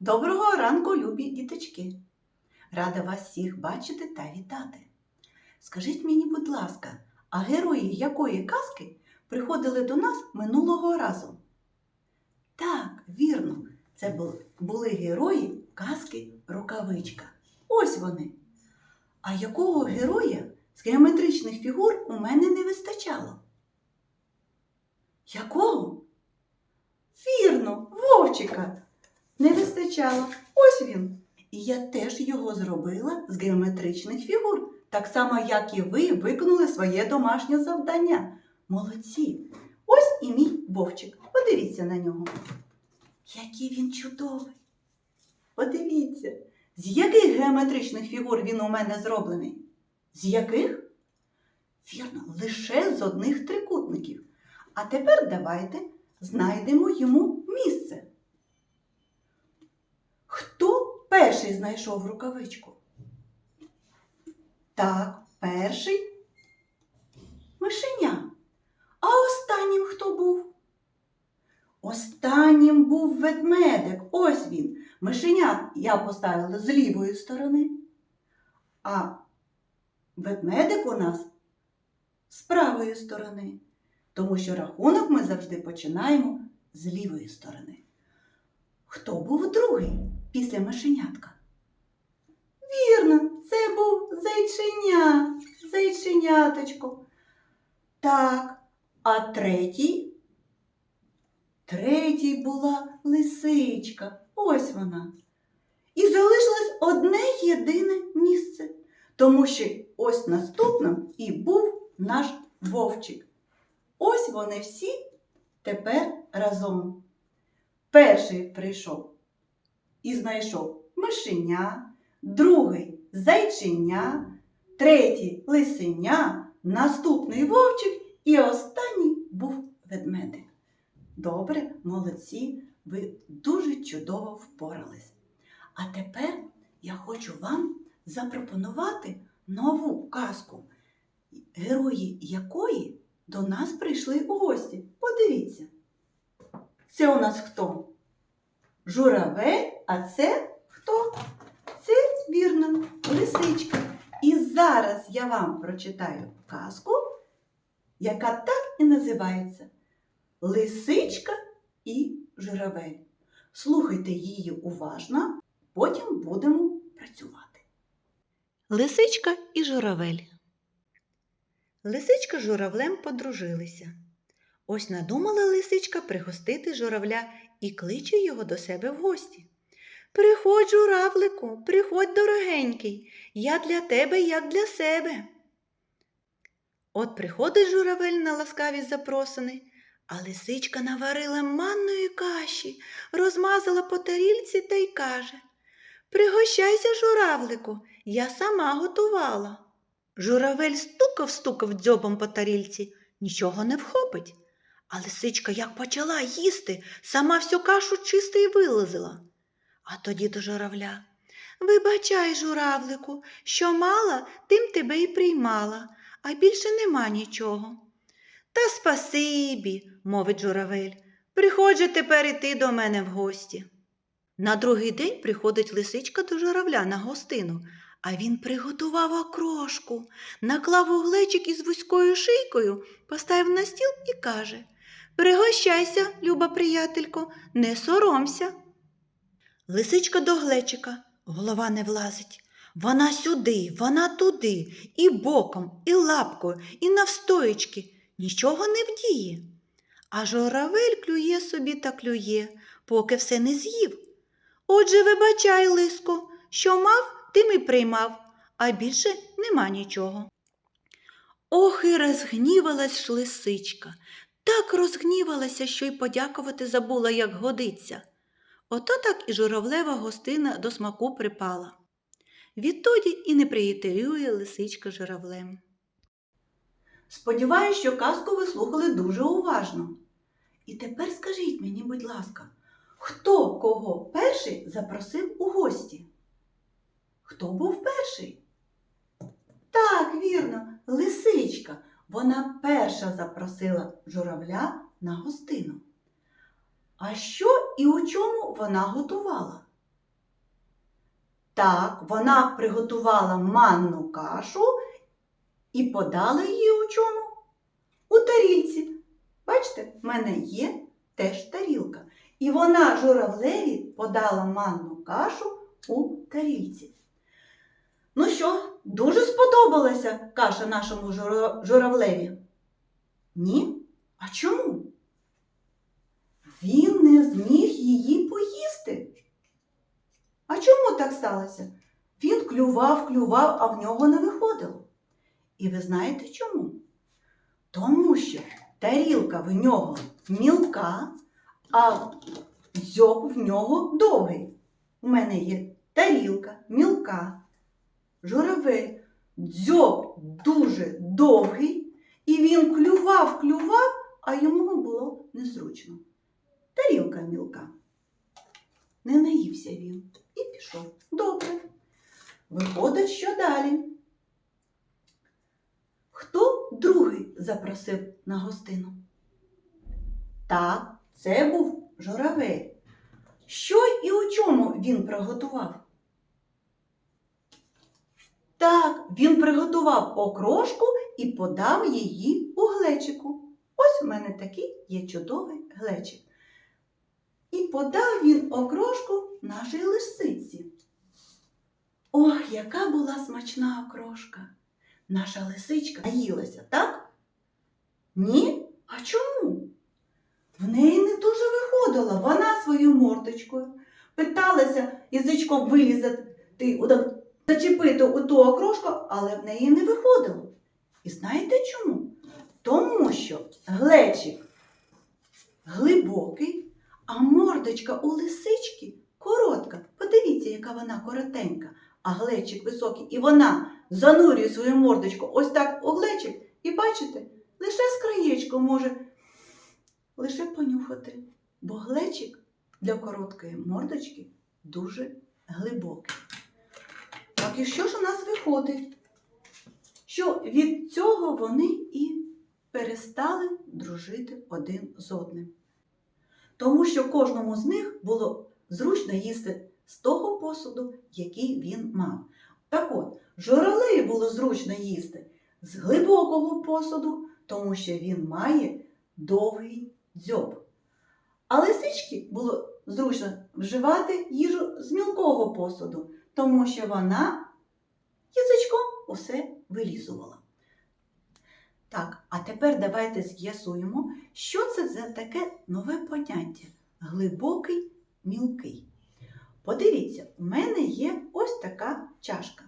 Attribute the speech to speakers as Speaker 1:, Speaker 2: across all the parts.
Speaker 1: Доброго ранку, любі діточки! Рада вас всіх бачити та вітати. Скажіть мені, будь ласка, а герої якої казки приходили до нас минулого разу? Так, вірно, це були герої казки Рукавичка. Ось вони. А якого героя з геометричних фігур у мене не вистачало? Якого? Вірно, Вовчика. Не вистачало. Ось він. І я теж його зробила з геометричних фігур, так само, як і ви виконали своє домашнє завдання. Молодці! Ось і мій вовчик. Подивіться на нього. Який він чудовий. Подивіться, з яких геометричних фігур він у мене зроблений? З яких? Вірно, лише з одних трикутників. А тепер давайте знайдемо йому місце. Хто перший знайшов рукавичку? Так, перший мишеня. А останнім хто був? Останнім був ведмедик. Ось він. Мишеня я поставила з лівої сторони. А ведмедик у нас з правої сторони. Тому що рахунок ми завжди починаємо з лівої сторони. Хто був другий після мишенятка? Вірно, це був зайченя, зайченяточко. Так, а третій? Третій була лисичка. Ось вона. І залишилось одне єдине місце, тому що ось наступним і був наш вовчик. Ось вони всі тепер разом. Перший прийшов і знайшов мишеня, другий зайченя, третій лисеня, наступний вовчик і останній був ведмедик. Добре, молодці, ви дуже чудово впорались. А тепер я хочу вам запропонувати нову казку, герої якої до нас прийшли у гості. Подивіться. Це у нас хто? Журавель, а? Це вірно, лисичка. І зараз я вам прочитаю казку, яка так і називається Лисичка і журавель. Слухайте її уважно, потім будемо працювати. Лисичка і журавель. Лисичка з журавлем подружилися. Ось надумала лисичка пригостити журавля і кличе його до себе в гості. Приходь, журавлику, приходь, дорогенький, я для тебе, як для себе. От приходить журавель на ласкаві запросини, а лисичка наварила манної каші, розмазала по тарільці та й каже Пригощайся, журавлику, я сама готувала. Журавель стукав стукав дзьобом по тарільці, нічого не вхопить. А лисичка як почала їсти, сама всю кашу чисто й вилазила. А тоді до журавля. Вибачай, журавлику, що мала, тим тебе й приймала, а більше нема нічого. Та спасибі, мовить журавель, приходь тепер і ти до мене в гості. На другий день приходить лисичка до журавля на гостину, а він приготував окрошку, наклав углечик із вузькою шийкою, поставив на стіл і каже Пригощайся, люба приятелько, не соромся. Лисичка до глечика, голова не влазить. Вона сюди, вона туди, і боком, і лапкою, і навстоячки. Нічого не вдіє. А журавель клює собі та клює, поки все не з'їв. Отже, вибачай, лиско, що мав, тим і приймав, а більше нема нічого. Ох, і розгнівалась ж лисичка. Так розгнівалася, що й подякувати забула, як годиться. Ото так і журавлева гостина до смаку припала. Відтоді і не приятелює лисичка журавлем. Сподіваюсь, що казку ви слухали дуже уважно. І тепер скажіть мені, будь ласка, хто кого перший запросив у гості? Хто був перший? Так, вірно, лисичка. Вона перша запросила журавля на гостину. А що і у чому вона готувала? Так, вона приготувала манну кашу і подала її у чому? У тарілці. Бачите, в мене є теж тарілка. І вона журавлеві подала манну кашу у тарілці. Ну що, дуже сподобалася каша нашому журавлеві? Ні? А чому? Він не зміг її поїсти. А чому так сталося? Він клював, клював, а в нього не виходило. І ви знаєте чому? Тому що тарілка в нього мілка, а дзьоб в нього довгий. У мене є тарілка мілка, журавель, дзьоб дуже довгий, і він клював, клював, а йому було незручно. Тарілка мілка. Не наївся він і пішов. Добре. Виходить, що далі? Хто другий запросив на гостину? Так, це був журавель. Що і у чому він приготував? Так, він приготував окрошку і подав її у глечику. Ось у мене такий є чудовий глечик. І подав він окрошку нашій лисиці. Ох, яка була смачна окрошка! Наша лисичка наїлася, так? Ні? А чому? В неї не дуже виходило. Вона свою мордочкою питалася язичком вилізати, зачепити у ту окрошку, але в неї не виходило. І знаєте чому? Тому що глечик глибокий, а мордочка у лисички коротка. Подивіться, яка вона коротенька, а глечик високий. І вона занурює свою мордочку ось так у глечик, і бачите, лише з краєчку може лише понюхати, бо глечик для короткої мордочки дуже глибокий. Так і що ж у нас виходить? Що від цього вони і перестали дружити один з одним. Тому що кожному з них було зручно їсти з того посуду, який він мав. Так от, журавлеві було зручно їсти з глибокого посуду, тому що він має довгий дзьоб. А лисички було зручно вживати їжу з мілкого посуду, тому що вона язичком усе вилізувала. Так, а тепер давайте з'ясуємо, що це за таке нове поняття глибокий мілкий. Подивіться, у мене є ось така чашка.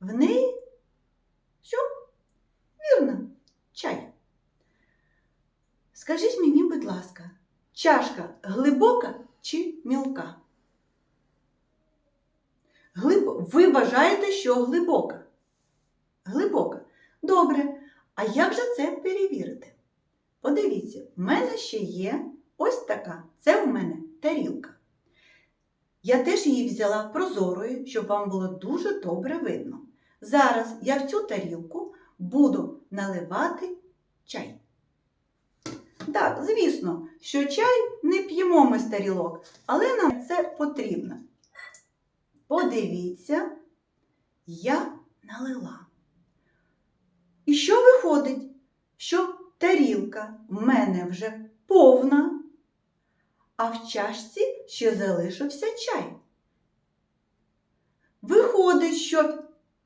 Speaker 1: В неї що? Вірно, чай. Скажіть мені, будь ласка, чашка глибока чи мілка? Глиб... Ви вважаєте, що глибока? Глибока. Добре. А як же це перевірити? Подивіться, в мене ще є ось така. Це у мене тарілка. Я теж її взяла прозорою, щоб вам було дуже добре видно. Зараз я в цю тарілку буду наливати чай. Так, звісно, що чай не п'ємо ми з тарілок, але нам це потрібно. Подивіться, я налила. І що виходить? Що тарілка в мене вже повна, а в чашці ще залишився чай. Виходить, що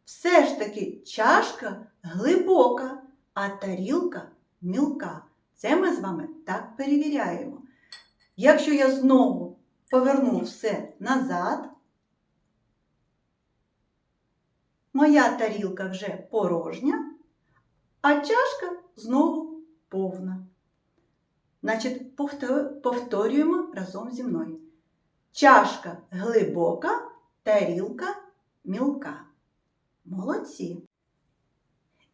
Speaker 1: все ж таки чашка глибока, а тарілка мілка. Це ми з вами так перевіряємо. Якщо я знову поверну все назад, моя тарілка вже порожня, а чашка знову повна. Значить, повторюємо разом зі мною. Чашка глибока, тарілка мілка. Молодці.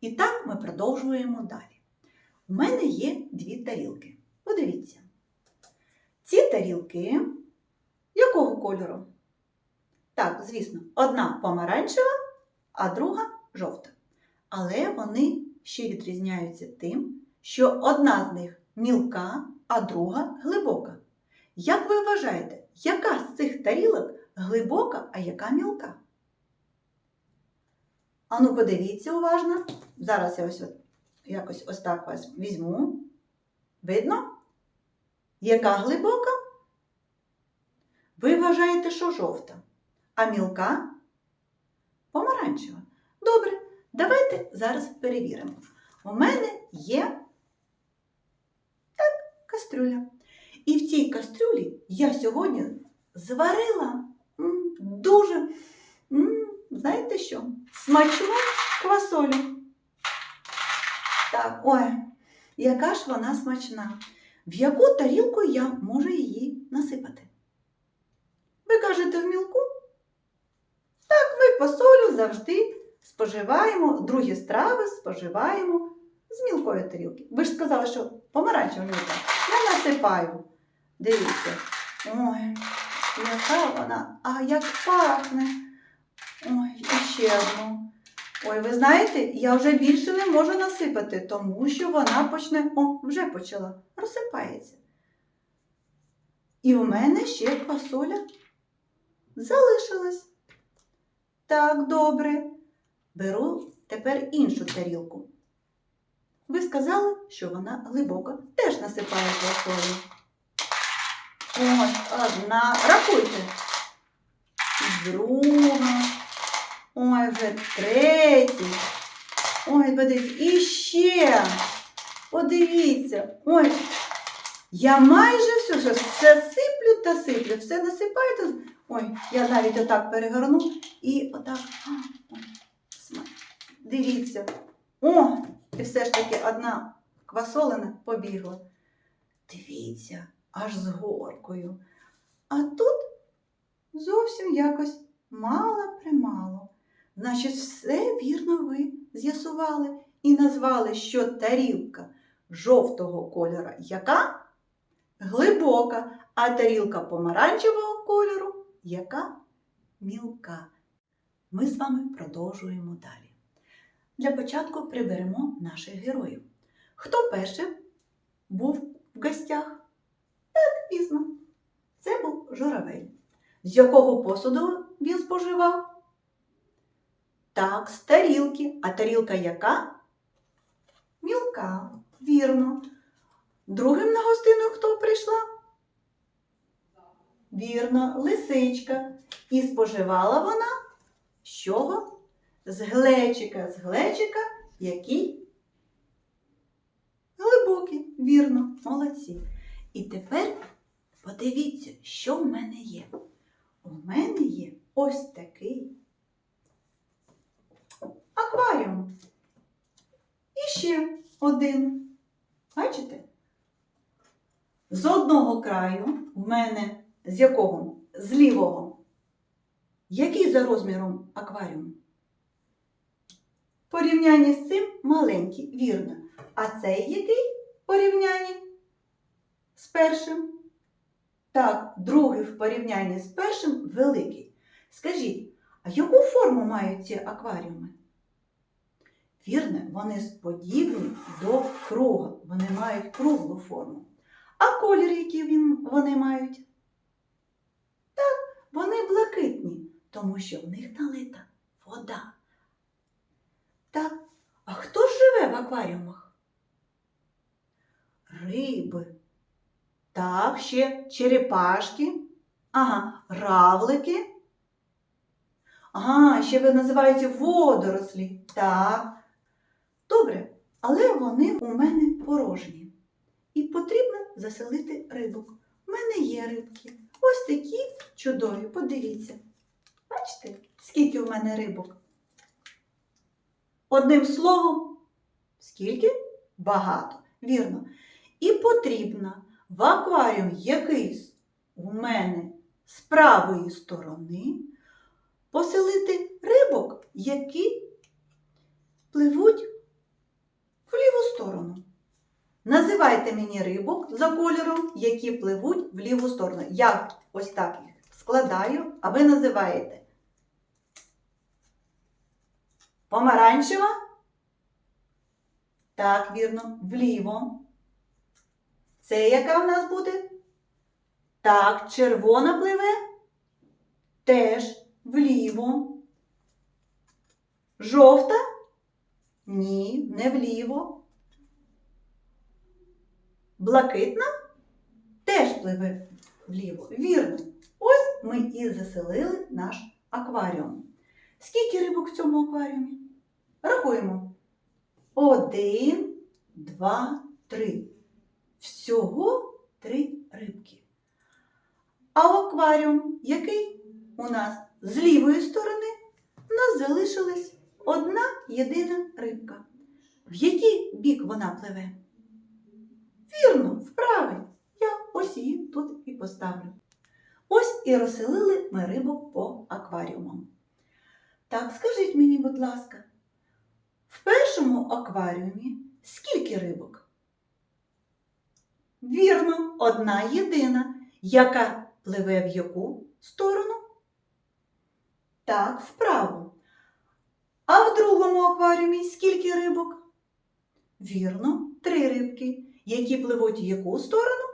Speaker 1: І так ми продовжуємо далі. У мене є дві тарілки. Подивіться. Ці тарілки якого кольору? Так, звісно, одна помаранчева, а друга жовта. Але вони ще відрізняються тим, що одна з них мілка, а друга глибока. Як ви вважаєте, яка з цих тарілок глибока, а яка мілка? Ану, подивіться уважно. Зараз я ось якось ось так вас візьму. Видно? Яка глибока? Ви вважаєте, що жовта, а мілка помаранчева. Давайте зараз перевіримо. У мене є так, кастрюля. І в цій кастрюлі я сьогодні зварила дуже, знаєте що? Смачну квасолю. Так, ой, яка ж вона смачна. В яку тарілку я можу її насипати? Ви кажете в мілку? Так, ми квасолю завжди споживаємо, другі страви споживаємо з мілкої тарілки. Ви ж сказали, що помаранчева мілка. Я насипаю. Дивіться. Ой, яка вона, а як пахне. Ой, і ще одну. Ой, ви знаєте, я вже більше не можу насипати, тому що вона почне, о, вже почала, розсипається. І у мене ще квасоля залишилась. Так, добре. Беру тепер іншу тарілку. Ви сказали, що вона глибока. Теж насипаю квасолю. Ось одна. Рахуйте. Друга. Ой, вже третій. Ой, подивіться. І ще. Подивіться. Ой. Я майже все, вже все сиплю та сиплю. Все насипаю та... Ой, я навіть отак перегорну і отак. Дивіться. О, і все ж таки одна квасолина побігла. Дивіться, аж з горкою. А тут зовсім якось мало-примало. Значить, все вірно ви з'ясували і назвали, що тарілка жовтого кольора яка? Глибока, а тарілка помаранчевого кольору яка? Мілка. Ми з вами продовжуємо далі. Для початку приберемо наших героїв. Хто перший був в гостях? Так, пізно. Це був журавель. З якого посуду він споживав? Так, з тарілки. А тарілка яка? Мілка. Вірно. Другим на гостину хто прийшла? Вірно, лисичка. І споживала вона з чого? З глечика. З глечика, який глибокий. Вірно, молодці. І тепер подивіться, що в мене є. У мене є ось такий акваріум. І ще один. Бачите? З одного краю в мене з якого? З лівого. Який за розміром акваріум? В порівнянні з цим маленький, вірно. А цей який в порівнянні з першим? Так, другий в порівнянні з першим великий. Скажіть, а яку форму мають ці акваріуми? Вірно, вони подібні до круга. Вони мають круглу форму. А колір, який вони мають? Так, вони блакитні, тому що в них налита вода. Так, а хто ж живе в акваріумах? Риби. Так, ще черепашки. Ага, равлики. Ага, ще ви називаєте водорослі. Так. Добре, але вони у мене порожні. І потрібно заселити рибок. У мене є рибки. Ось такі чудові, подивіться. Бачите, скільки у мене рибок? Одним словом, скільки? Багато. Вірно. І потрібно в акваріум якийсь у мене з правої сторони поселити рибок, які пливуть в ліву сторону. Називайте мені рибок за кольором, які пливуть в ліву сторону. Я ось так їх складаю, а ви називаєте помаранчева. Так, вірно, вліво. Це яка в нас буде? Так, червона пливе. Теж вліво. Жовта? Ні, не вліво. Блакитна? Теж пливе вліво. Вірно. Ось ми і заселили наш акваріум. Скільки рибок в цьому акваріумі? Рахуємо. Один, два, три. Всього три рибки. А в акваріум який у нас з лівої сторони у нас залишилась одна єдина рибка. В який бік вона пливе? Вірно, в правий. Я ось її тут і поставлю. Ось і розселили ми рибок по акваріумам. Так, скажіть мені, будь ласка, в першому акваріумі скільки рибок? Вірно, одна єдина, яка пливе в яку сторону? Так, вправо. А в другому акваріумі скільки рибок? Вірно, три рибки, які пливуть в яку сторону?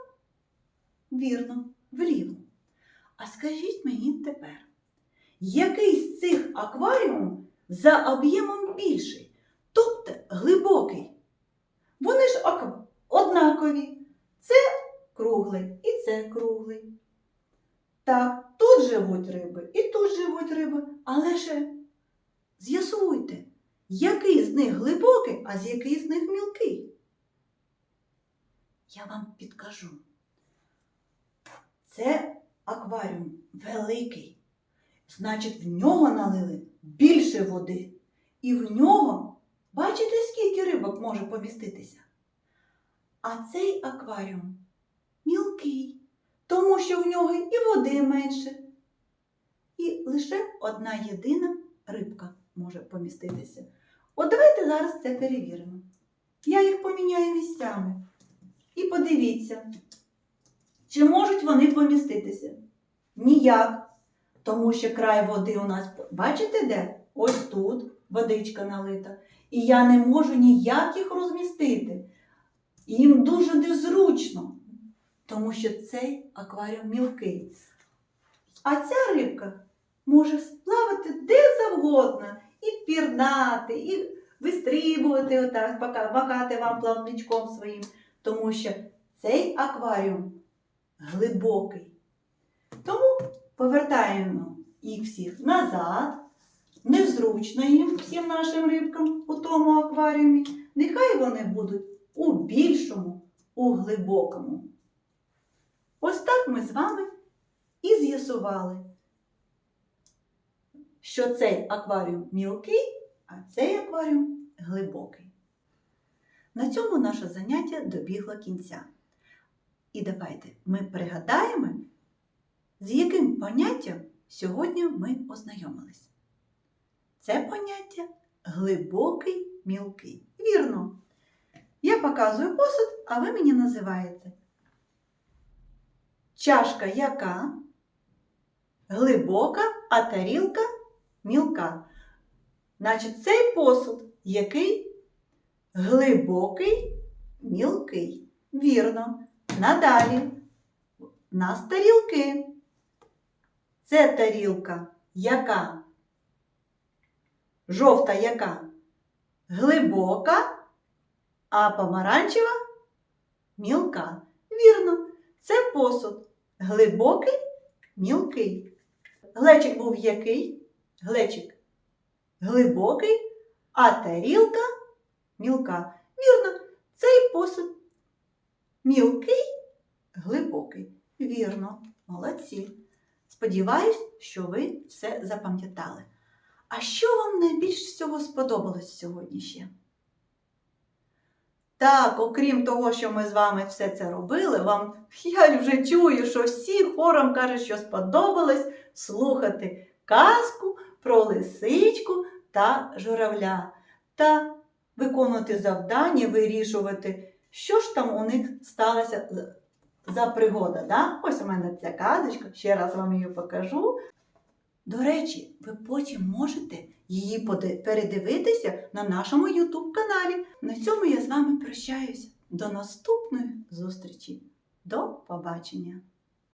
Speaker 1: Вірно, вліво. А скажіть мені тепер, який з цих акваріумів за об'ємом більший, тобто глибокий? Вони ж однакові. Це круглий і це круглий. Так, тут живуть риби і тут живуть риби, але ще з'ясуйте, який з них глибокий, а з який з них мілкий. Я вам підкажу. Це акваріум великий. Значить, в нього налили більше води. І в нього, може поміститися? А цей акваріум мілкий, тому що в нього і води менше. І лише одна єдина рибка може поміститися. От давайте зараз це перевіримо. Я їх поміняю місцями. І подивіться, чи можуть вони поміститися? Ніяк. Тому що край води у нас, бачите де? Ось тут водичка налита. І я не можу ніяк їх розмістити. Їм дуже незручно, тому що цей акваріум мілкий. А ця рибка може сплавати де завгодно, і пірнати, і вистрибувати отак, махати вам плавничком своїм, тому що цей акваріум глибокий. Тому повертаємо їх всіх назад. Незручно їм всім нашим рибкам у тому акваріумі. Нехай вони будуть у більшому, у глибокому. Ось так ми з вами і з'ясували, що цей акваріум мілкий, а цей акваріум глибокий. На цьому наше заняття добігло кінця. І давайте ми пригадаємо, з яким поняттям сьогодні ми ознайомились. Це поняття глибокий мілкий. Вірно. Я показую посуд, а ви мені називаєте. Чашка яка? Глибока, а тарілка мілка. Значить, цей посуд який? Глибокий, мілкий. Вірно. Надалі. У нас тарілки. Це тарілка яка? Жовта яка? Глибока, а помаранчева мілка. Вірно, це посуд. Глибокий, мілкий. Глечик був який? Глечик глибокий, а тарілка мілка. Вірно, цей посуд мілкий, глибокий. Вірно, молодці. Сподіваюсь, що ви все запам'ятали. А що вам найбільш всього сподобалось сьогодні ще? Так, окрім того, що ми з вами все це робили, вам я вже чую, що всі хором кажуть, що сподобалось слухати казку про лисичку та журавля та виконувати завдання, вирішувати, що ж там у них сталося за пригода. Да? Ось у мене ця казочка, ще раз вам її покажу. До речі, ви потім можете її передивитися на нашому YouTube каналі. На цьому я з вами прощаюсь. До наступної зустрічі. До побачення!